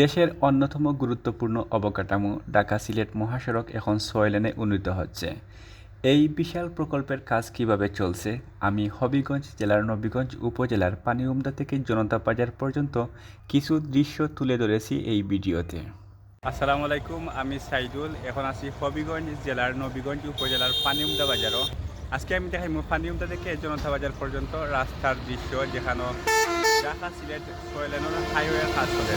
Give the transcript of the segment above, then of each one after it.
দেশের অন্যতম গুরুত্বপূর্ণ অবকাঠামো ঢাকা সিলেট মহাসড়ক এখন ছয় লেনে উন্নীত হচ্ছে। এই বিশাল প্রকল্পের কাজ কীভাবে চলছে? আমি হবিগঞ্জ জেলার নবীগঞ্জ উপজেলার পানিউমদা থেকে জনতা বাজার পর্যন্ত কিছু দৃশ্য তুলে ধরেছি এই ভিডিওতে। আসসালামু আলাইকুম, আমি সাইদুল, এখন আছি হবিগঞ্জ জেলার নবীগঞ্জ উপজেলার পানিউমদা বাজারও। আজকে আমি দেখাইমু পানিউমদা থেকে জনতা বাজার পর্যন্ত রাস্তার দৃশ্য যেখানে ঢাকা সিলেট ছয় লেনের হাইওয়ে কাজ চলে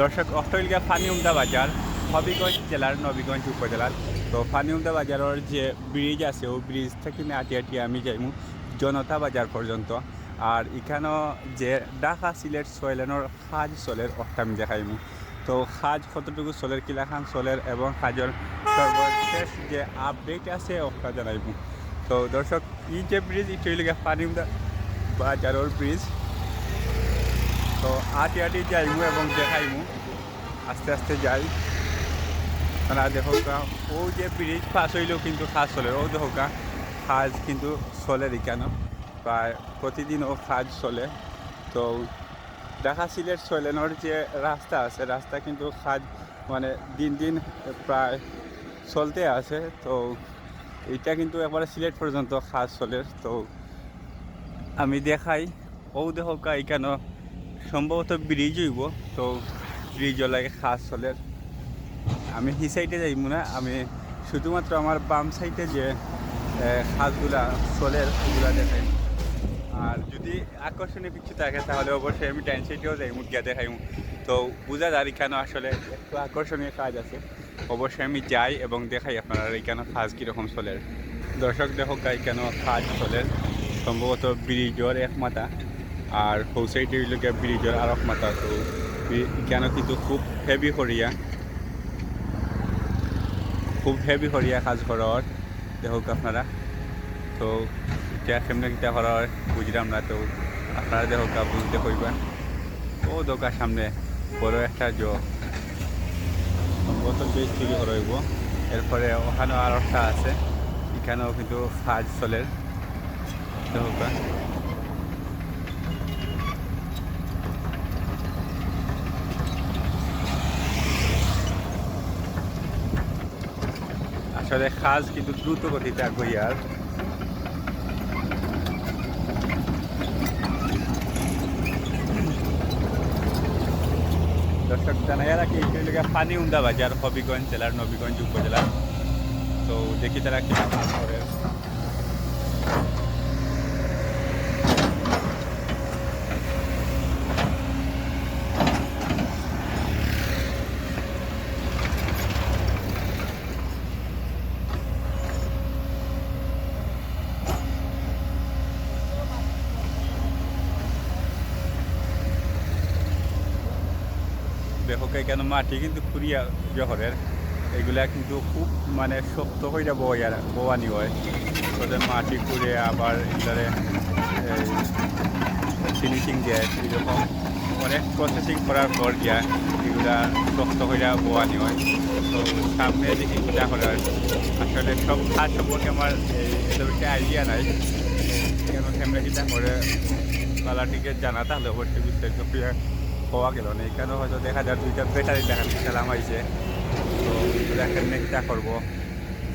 দর্শক, অস্ট্রেলিয়া ফানিউমদা বাজার, হবিগঞ্জ জেলার নবীগঞ্জ উপজেলার। তো ফানিউমদা বাজারের যে ব্রিজ আছে, ও ব্রিজ থেকে আটি আটি আমি যাইমু জনতা বাজার পর্যন্ত। আর এখানেও যে ঢাকা সিলেট সয়লেনের সাজ চলের আমি দেখাইমু। তো সাজ কতটুকু চলের কিলাখান চলের এবং সাজর সর্বশেষ যে আপডেট আছে অর্থা জানাইমু। তো দর্শক ই যে ব্রিজ এটা ফানিউমদা বাজারের ব্রিজ তো আটি আটি যাইমু এবং দেখাইমু আস্তে আস্তে যাই। মানে দেখো ও যে ব্রিজ পাস হইলেও কিন্তু কাজ চলে ও দেখো কাজ কিন্তু চলে কেন? প্রায় প্রতিদিন ও কাজ চলে। তো ঢাকা সিলেট সলেনের যে রাস্তা আছে, রাস্তা কিন্তু কাজ মানে দিন দিন প্রায় চলতে আছে। তো এটা কিন্তু একবারে সিলেট পর্যন্ত কাজ চলে। তো আমি দেখাই। ও দেখো এখানে সম্ভবত ব্রিজ হইব, তো ব্রিজ লাগে খাস চলে আমি হি সাইডে যাইব না, আমি শুধুমাত্র আমার বাম সাইডে যে খাসগুলা চলের ওগুলা দেখাই। আর যদি আকর্ষণীয় কিছু থাকে, তাহলে অবশ্যই আমি ডাইন সাইডেও যাই গিয়া দেখাই তো বোঝা যায় এখানে আসলে একটু আকর্ষণীয় কাজ আছে। অবশ্যই আমি যাই এবং দেখাই আপনারা এখানে খাস কীরকম চলের দর্শক দেখো এখানে কাজ চলের সম্ভবত ব্রিজর এক মাথা। আর হইল গিয়া ব্রিজের আর এক মাথা, তো কেন কিন্তু খুব হেভি করিয়া খুব হেভি করিয়া কাজ করার দেখুক আপনারা। তো এটা কেমনে কিটা করার বুঝলাম না, তো আপনারা দেখুক বুঝতে কইবেন। ও দোকার সামনে, বড় একটা জো। সম্ভবত বেশ করা হইব। এরপরে ওখানেও আর একটা আছে, এখানেও কিন্তু সাজ চলে। দেখুক আসলে কাজ কিন্তু দ্রুত গতিতে আগ্রহী আর। দর্শক জানাই রাখি এগুলিকে পানি উন্দা বাজার হবিগঞ্জ জেলার নবীগঞ্জ উপজেলা তো দেখি তারা কি করে দেখো কেন মাটি কিন্তু খুঁড়িয়া জহরের। এগুলা কিন্তু খুব মানে শক্ত হয়ে বয়ার বোয়ানি হয়। ওদের মাটি খুঁড়ে আবার এগুলারে ফিনিশিং দেয় এরকম অনেক প্রসেসিং করার পর দিয়া এগুলা শক্ত হয়ে বোয়ানি হয়। তো সামনে দেখি কিটা করার আসলে সব কাজ সম্পর্কে আমার এদেরকে আইডিয়া নাই। কেন সামনে কিটা করে কালারটিকে জানা তাহলে অবশ্যই বিস্তারিত পাওয়া গেল না। এখানে হয়তো দেখা যায় দুইটা ব্যাটারি দেখান খেলাম হয়েছে তো দেখেন নেকটা করব?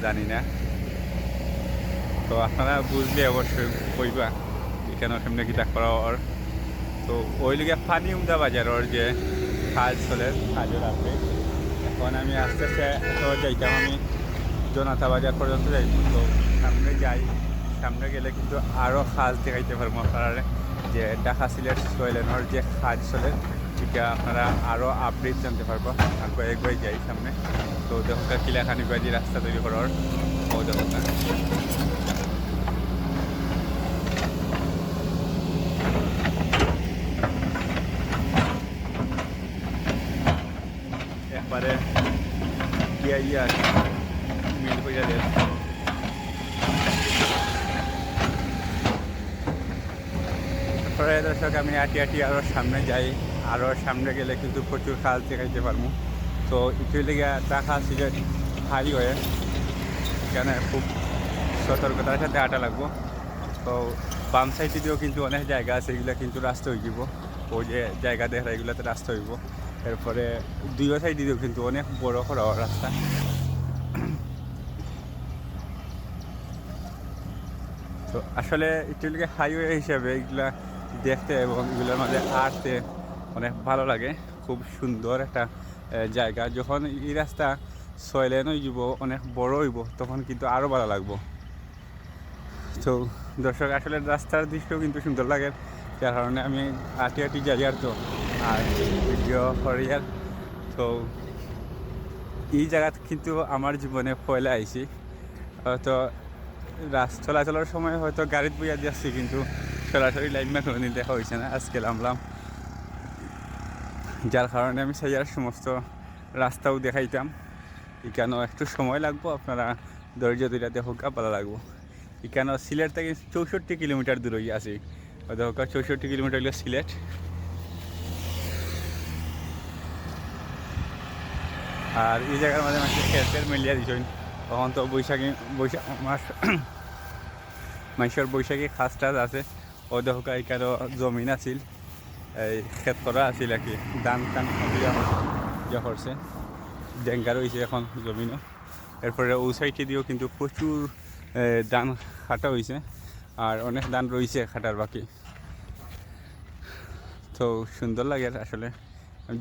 জানি না। তো আপনারা বুঝলে অবশ্যই কইবা এখানে সামনে কিটা করার তো ওই লিগে ফানি উমদা বাজারের যে কাজ চলে কাজের আছে এখন আমি আস্তে আস্তে তো যাইতাম আমি জনতা বাজার পর্যন্ত যাই তো সামনে যাই, সামনে গেলে কিন্তু আরও সাজ দেখাইতে পারব আপনারা। যে ঢাকা সিলেট সয়লেনের যে সাজ চলে এটা আপনারা আরও আপডেট জানতে পারব। আগে একবার যাই সামনে। তো দেখুন কিলাখানি বাজি রাস্তা তৈরি করার ও দেখুন একবারে গিয়া ইয়া দর্শক, আমি আটি আটি আরও সামনে যাই। আরও সামনে গেলে কিন্তু প্রচুর কাজ দেখাইতে পারব। তো একটু লেগে টাকা সিলেট হাইওয়ে এখানে খুব সতর্কতার সাথে আটা লাগবো। তো বাম সাইডে দিয়েও কিন্তু অনেক জায়গা আছে, এগুলো কিন্তু রাস্তা হয়ে যাব ওই যে জায়গা দেখা এগুলোতে রাস্তা হইব। এরপরে দুই সাইডে দিয়েও কিন্তু অনেক বড় করা রাস্তা। তো আসলে এগুলিকে হাইওয়ে হিসাবে এগুলা দেখতে এবং এগুলোর মাঝে আটতে অনেক ভালো লাগে। খুব সুন্দর একটা জায়গা। যখন এই রাস্তা ছয় লেন হইব অনেক বড় হইব, তখন কিন্তু আরও ভালো লাগবো। তো দর্শক, আসলে রাস্তার দৃশ্য কিন্তু সুন্দর লাগে। যার কারণে আমি আটি আটি যাই আর তো, আর ভিডিও করি আর তো এই জায়গাত কিন্তু আমার জীবনে পয়লা আইছি। হয়তো রাস চলাচলের সময় হয়তো গাড়িত বইয়া দিয়েছি, কিন্তু সরাসরি লাইন ম্যাকরণি দেখা হয়েছে না। আজকে নামলাম যার কারণে আমি সাইয়ার সমস্ত রাস্তাও দেখাইতাম। এখানেও একটু সময় লাগবো, আপনারা ধৈর্য ধরে দেখুক ভালো লাগবো। এখানে সিলেট থেকে চৌষট্টি কিলোমিটার দূর আছি। দেখুক চৌষট্টি কিলোমিটার হলো সিলেট। আর এই জায়গার মাঝে মাঝে খেতের মিলিয়া দিছেন তখন তো বৈশাখী, বৈশাখ মাস মানুষের বৈশাখী খাস টাস আছে। ও দেখুক এখানে জমিন আছিল। এই খেত করা আছিল কি। ধান টান ইয়া করছে ডেঙ্গা রয়েছে এখন জমিনও এরপরে ও সাইডে দিয়েও কিন্তু প্রচুর ধান খাটা হয়েছে আর অনেক ধান রয়েছে খাটার বাকি। তো সুন্দর লাগে আসলে।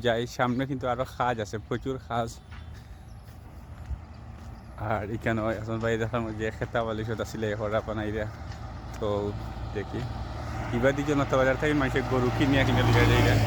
যাই, সামনে কিন্তু আরও খাজ আছে, প্রচুর খাজ আর এখানে এখন ভাই দেখার যে খেতা বালিশত আছিলে হরা পানাইরা তো দেখি। এবার দিকে নতা বাজার থেকে মানুষের গরু কিনিয়া কিনে লিখে যায়।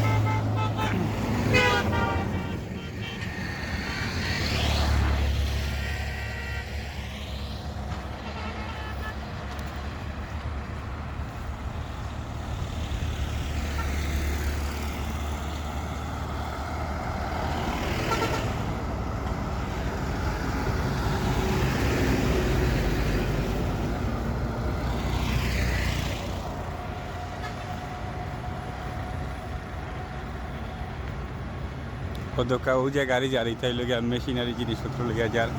কদকা ও যে গাড়ি যার এটা লগে মেশিনারি জিনিসপত্র লইয়া যার,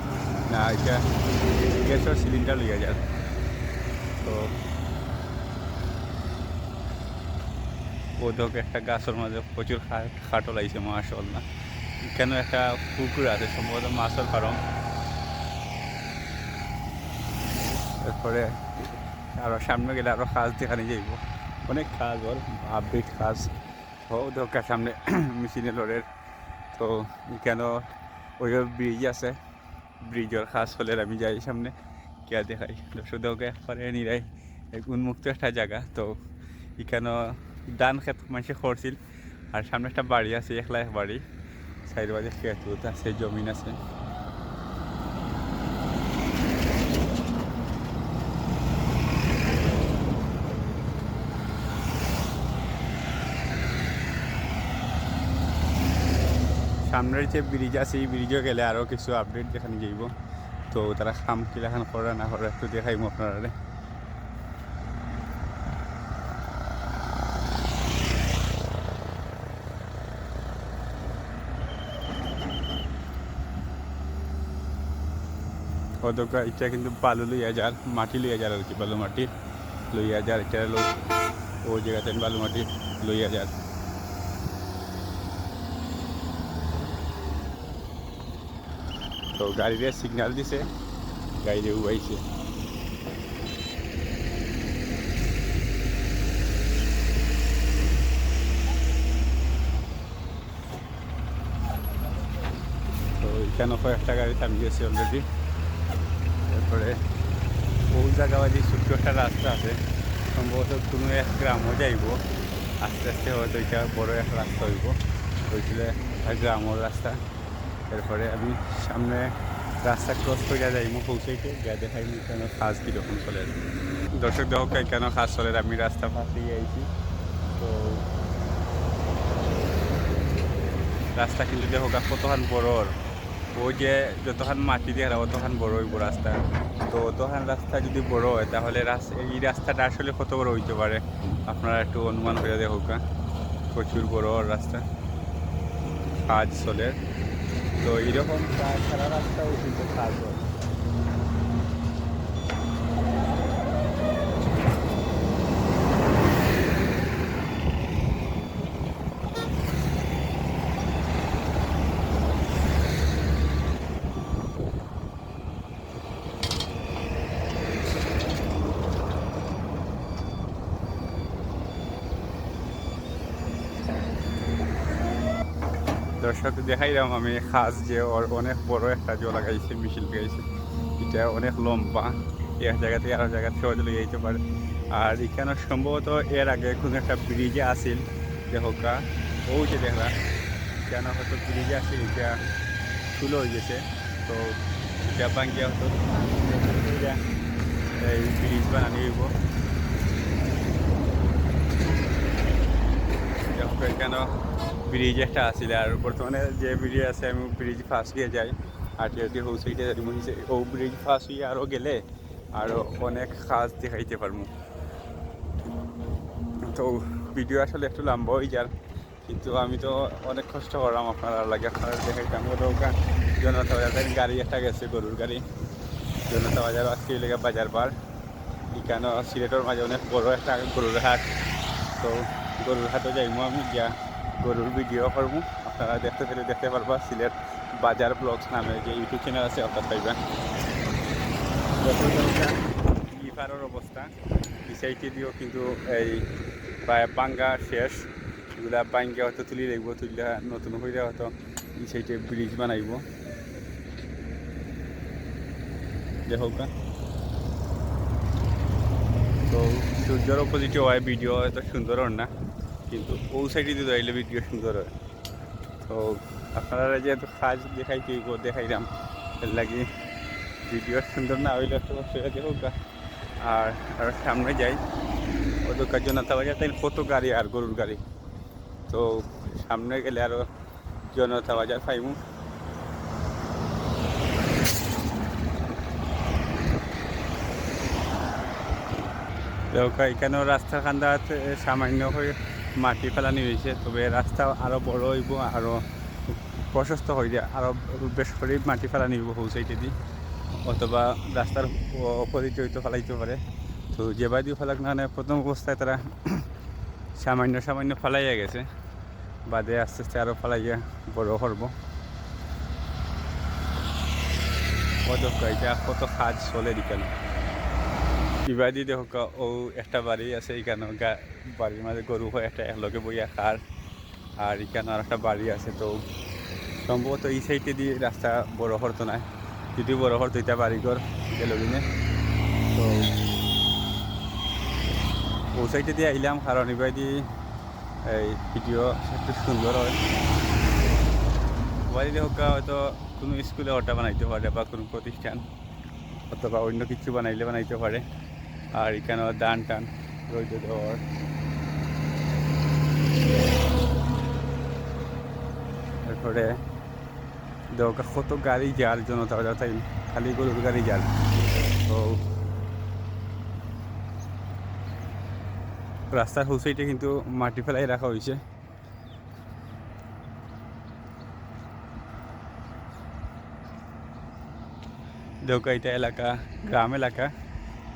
না এটা গ্যাসের সিলিন্ডার লইয়া যার। তো ওদক একটা গাছের মাঝে প্রচুর খাটো লাগছে মাসল না কেন একটা পুকুর আছে, সম্ভবত মাছের ফার্ম। তারপরে আরও সামনে গেলে আরও খাস দেখানি যাইব। অনেক খাস ওর আপডেট খাস। ও দরকার সামনে মেশিনে লোডের তো কেন ওই ব্রিজ আছে। ব্রিজের খাস হলে আমি যাই সামনে। কে দেখাই? দর্শকদেরকে একবারে নিরাই এক উন্মুক্ত একটা জায়গা। তো এখানে ধান খেত মানুষে খরছিল আর সামনে একটা বাড়ি আছে, একলা এক বাড়ি সাইড বাড়ি খেত আছে জমিন আছে। সামনের যে ব্রিজ আছে, এই ব্রিজও গেলে আরও কিছু আপডেট দেখানি যাইব। তো তারা খাম কিলাখান করে না করে একটু দেখাইব আপনারা অদকা এটা কিন্তু বালু লইয়া যার, মাটি লইয়া যার আর কি, বালু মাটি। লইয়া যার, এটা ও জায়গাতে বালু মাটি লইয়া যার। তো গাড়িরে সিগন্যাল দিছে গাড়িরে উবাইছে। তো এখানে কয়েকটা গাড়ি থামিয়ে গেছে অলরেডি তারপরে বহু জায়গা বাজি ছোট্ট একটা রাস্তা আছে। সম্ভবত কোনো এক গ্রামও যাইব। আস্তে আস্তে হয়তো এটা বড় এক রাস্তা হইব। হয়েছিল গ্রামের রাস্তা। এরপরে আমি সামনে রাস্তা ক্রস করে যাইব পৌঁছাইতে গিয়ে দেখাই কেন কাজ কীরকম চলে দর্শক দেখো কেন কাজ চলে আমি রাস্তা ফাঁসে আইছি। তো রাস্তা কিন্তু দেখো কতখান বড় ওই যে যতখান মাটি দিয়ে অতখান বড় হইব রাস্তা। তো অতখান রাস্তা যদি বড় হয়, তাহলে এই রাস্তাটা আসলে কত বড় হইতে পারে? আপনারা একটু অনুমান করে দেখো প্রচুর বড় রাস্তা। কাজ চলে। তো এরকম প্রায় সারা রাস্তাও কিন্তু কাজ দর্শক দেখাইলাম আমি খাস যে ওর অনেক বড় একটা জল লাগাইছে, মিছিল লাগাইছে। এটা অনেক লম্বা, এক জায়গা থেকে আরেক জায়গা সহজে লেগে যেতে পারে। আর এখানে সম্ভবত এর আগে কোনো একটা ব্রিজে আসিল দেখা ও যে দেখলা, কেন হয়তো ব্রিজে আসিল এটা তুলো হয়ে গেছে। তো এটা ভাঙ্গিয়া হতো। এই ব্রিজ বানানি হইব। কেন ব্রিজ একটা আসলে আর বর্তমানে যে ব্রিজ আছে, আমি ব্রিজ ফাঁস হয়ে যাই। আর টি হৌ সাইডে ও ব্রিজ ফাঁস হয়ে আরও গেলে আরও অনেক কাজ দেখাইতে পারব তো ভিডিও আসলে একটু লম্বা হয়ে যার কিন্তু আমি তো অনেক কষ্ট করলাম আপনারা লাগে আপনারা দেখাইতাম ওখান জনতা বাজার গাড়ি একটা গেছে, গরুর গাড়ি। জনতা বাজার আজকে লেগে বাজার বার এখানে সিলেটের মাঝে অনেক বড় একটা গরুর হাট। তো গরুর হাটে যাইমু আমি গিয়া। গরুর ভিডিও করব। আপনারা দেখতে পেলে দেখতে পারবা, সিলেট বাজার ব্লগস নামে যে ইউটিউব চ্যানেল আছে আপনার পাইবেন লিভারের অবস্থা এই সাইডে দিয়েও কিন্তু এই বাঙ্গা শেষ। এগুলা বাঙ্গা হয়তো তুলি লাগবো তুলিয়া নতুন হইলে হয়তো এই সাইডে ব্রিজ বানাইব হোক তো সূর্যের অপোজিটে হয় ভিডিও এত সুন্দর না। কিন্তু ও সাইডে দিয়ে আইলে ভিডিও সুন্দর হয় তো আপনারা যেহেতু কাজ দেখাই কি দেখাইলাম, এর লাগি ভিডিও সুন্দর না হইলে তো সেটা গা। আর আর সামনে যাই। ও দোকান জনতা বাজার তাই কত গাড়ি আর গরুর গাড়ি। তো সামনে গেলে আরও জনতা বাজার পাইমু এখানেও রাস্তার কান্দাত সামান্য হয়ে মাটি ফেলানি হয়েছে তবে রাস্তা আরও বড় হইব আরও প্রশস্ত হয়ে যায় আরও বেশ করে মাটি ফেলানি হইব হৌ সাইডে অথবা রাস্তার অপোজিটে হয়তো ফেলাইতে পারে তো যে বাদি ফেলাক না প্রথম অবস্থায় তারা সামান্য সামান্য ফেলাইয়া গেছে। বাদে আস্তে আস্তে আরও ফেলাইয়া বড় করব কত কত কাজ চলে দিকানো ইবাদি দেখো ও একটা বাড়ি আছে এখানে বাড়ির মাঝে গরু হয়, একটা একলগে বইয়া খার আর এখানে আর একটা বাড়ি আছে, তো সম্ভবত এই সাইডে দিয়ে রাস্তা বড় হতো না যদি বড় হতো এটা বাড়িঘর গেল কিনে। তো ও সাইডে দিয়ে আইলাম, কারণ ইবাদি, এই ভিডিও একটু সুন্দর হয়। বাড়ি দেখো হয়তো কোনো স্কুলে ওটা বানাইতে পারে বা কোনো প্রতিষ্ঠান, অথবা অন্য কিছু বানাইলে বানাইতে পারে। আর এখানে দান টান রইতে দেওয়ার তারপরে দোকা কত গাড়ি যার জন্য তারা তাই খালি গরুর গাড়ি যার তো রাস্তার হুসাইটে কিন্তু মাটি ফেলাই রাখা হয়েছে। দোকা এটা এলাকা, গ্রাম এলাকা।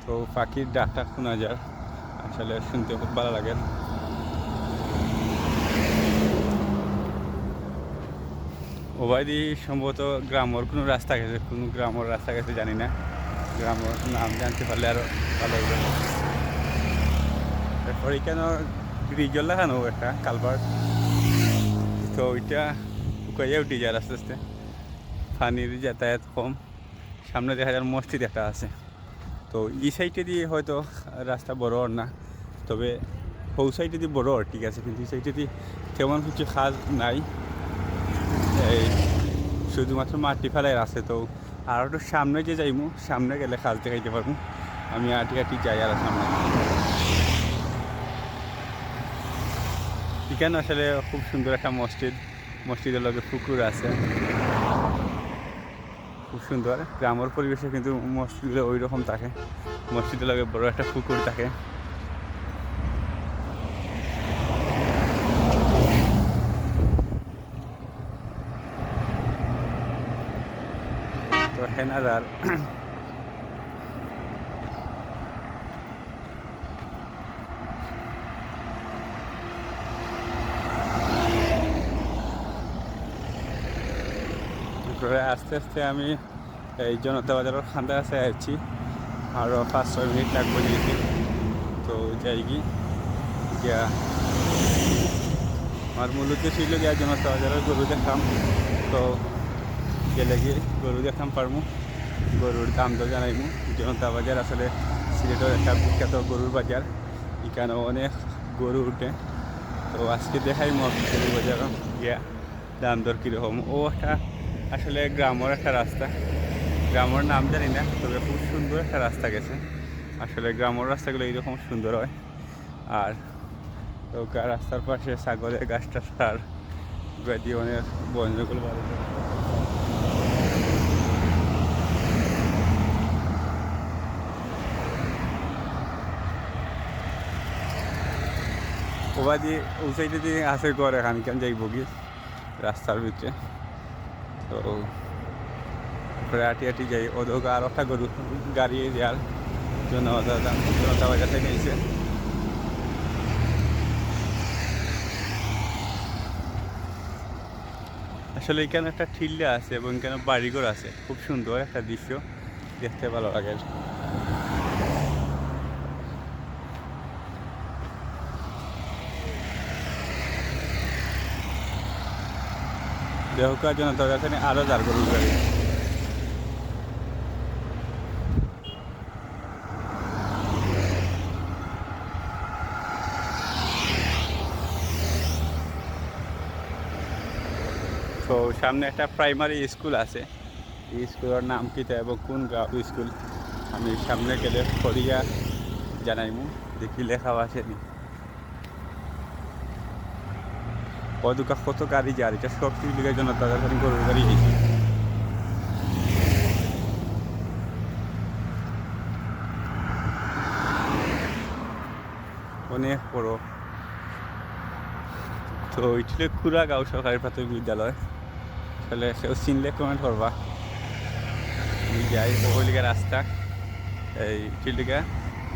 তো পাখির ডাকটা শোনা যায় আসলে শুনতে খুব ভালো লাগে। ওবাইদি সম্ভবত গ্রামের কোনো রাস্তা গেছে কোনো গ্রামের রাস্তা গেছে জানি না। গ্রামের নাম জানতে পারলে আরও ভালো হবে। তারপর এখানে ব্রিজল একটা কালভার তো ওইটা শুকাইয়া উঠে যায় আস্তে আস্তে। পানির যাতায়াত কম। সামনে দেখা যায় মসজিদ একটা আছে। তো এই সাইডে দিয়ে হয়তো রাস্তা বড় না, তবে হৌ সাইডে দিয়ে বড় ঠিক আছে, কিন্তু এই সাইডে দিয়ে তেমন কিছু খাজ নাই। এই শুধুমাত্র মাটি ফেলাই আছে, তো আর একটু সামনে যে যাইমু, সামনে গেলে খাজ দেখাইতে পারব। আমি আটি আটি যাই আর সামনে। এখানে আসলে খুব সুন্দর একটা মসজিদ, মসজিদের লগে পুকুর আছে। সুন্দর গ্রামের পরিবেশে কিন্তু মসজিদগুলো ওই রকম থাকে। মসজিদের লগে বড় একটা পুকুর থাকে। তো হেনাদার তারপরে আস্তে আস্তে আমি এই জনতা বাজারের খান্দা কাছে আসছি আরও পাঁচ, ছয় মিনিট লাগবে যেতে তো যাই কি গিয়া আমার মূল উদ্দেশ্য ছিল গিয়ে জনতা বাজারের গরু দেখাম। তো গেলে গিয়ে গরু দেখাম পারমু। গরুর দাম তো জানাইমু। জনতা বাজার আসলে সিলেটের একটা বিখ্যাত গরুর বাজার। এখানে অনেক গরু উঠে। তো আজকে দেখাই মত গরু বাজার গিয়া দাম দর কীরকম। ও একটা আসলে গ্রামের একটা রাস্তা। গ্রামের নাম জানি না, তবে খুব সুন্দর একটা রাস্তা গেছে। আসলে গ্রামের রাস্তাগুলো এইরকম সুন্দর হয়। আর তো রাস্তার পাশে ছাগলের গাছ টাছ আর দিয়ে অনেক বন বাড়ি। ওবা দিয়ে ও সাইডে দিয়ে আছে ঘর এখান কেন যাইব কি? রাস্তার ভিতরে। তো ঘুরে আটি আটি যাই। ওদের আর একটা গরু গাড়ি দেওয়ার জন্য জনতা বাজার থেকে নিয়েছে। আসলে এখানে একটা ঠিল্লা আছে এবং এখানে বাড়িঘর আছে। খুব সুন্দর একটা দৃশ্য। দেখতে ভালো লাগে দেহকার জন্য তোর এখানে আরও যার গরু গাড়ি তো সামনে একটা প্রাইমারি স্কুল আছে। এই স্কুলের নাম কিতা এবং কোন স্কুল আমি সামনে গেলে ফরিয়া জানাইমু। দেখি লেখাও আছে নি অদুকা কত গাড়ি যার এটা সব কিছু জন্য তাদের খালি গরুর গাড়ি গেছি অনেক বড়। তো ওইটিলে খুরা গাঁও সরকারি প্রাথমিক বিদ্যালয়। তাহলে সেও চিনলে কমেন্ট করবা। আমি যাই ওহলিকা রাস্তা। এই চিলিকা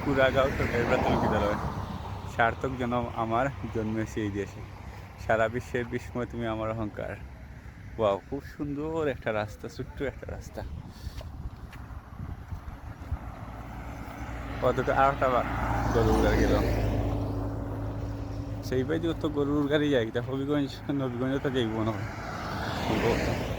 কুড়াগাঁও সরকারি প্রাথমিক বিদ্যালয়। সার্থক জনম আমার জন্মেছে এই দেশে। সারা বিশ্বের বিস্ময়, তুমি আমার অহংকার। বাহ খুব সুন্দর একটা রাস্তা, ছোট্ট একটা রাস্তা। অতটা আর একটা গরুর গাড়ি গেল। সেই পাই যত গরুর গাড়ি যাই তা হবিগঞ্জ নবীগঞ্জ তো যাইব মনে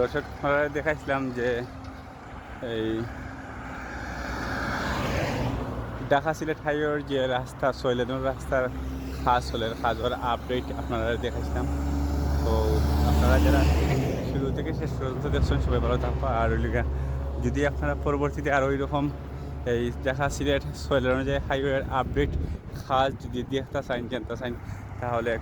দর্শক দেখাইছিলাম যে এই ঢাকা সিলেট হাইওয়ের যে রাস্তা সৈলেনের রাস্তার খাস হলের খাজর আপডেট আপনারা দেখাইছিলাম। তো আপনারা যারা শুরু থেকে শেষ পর্যন্ত দেখছেন, সবাই ভালো থাকব আর যদি আপনারা পরবর্তীতে আরও রকম এই ঢাকা সিলেট সৈলেন যে হাইওয়ের আপডেট খাস যদি দেখতে চান, জানতে চান, তাহলে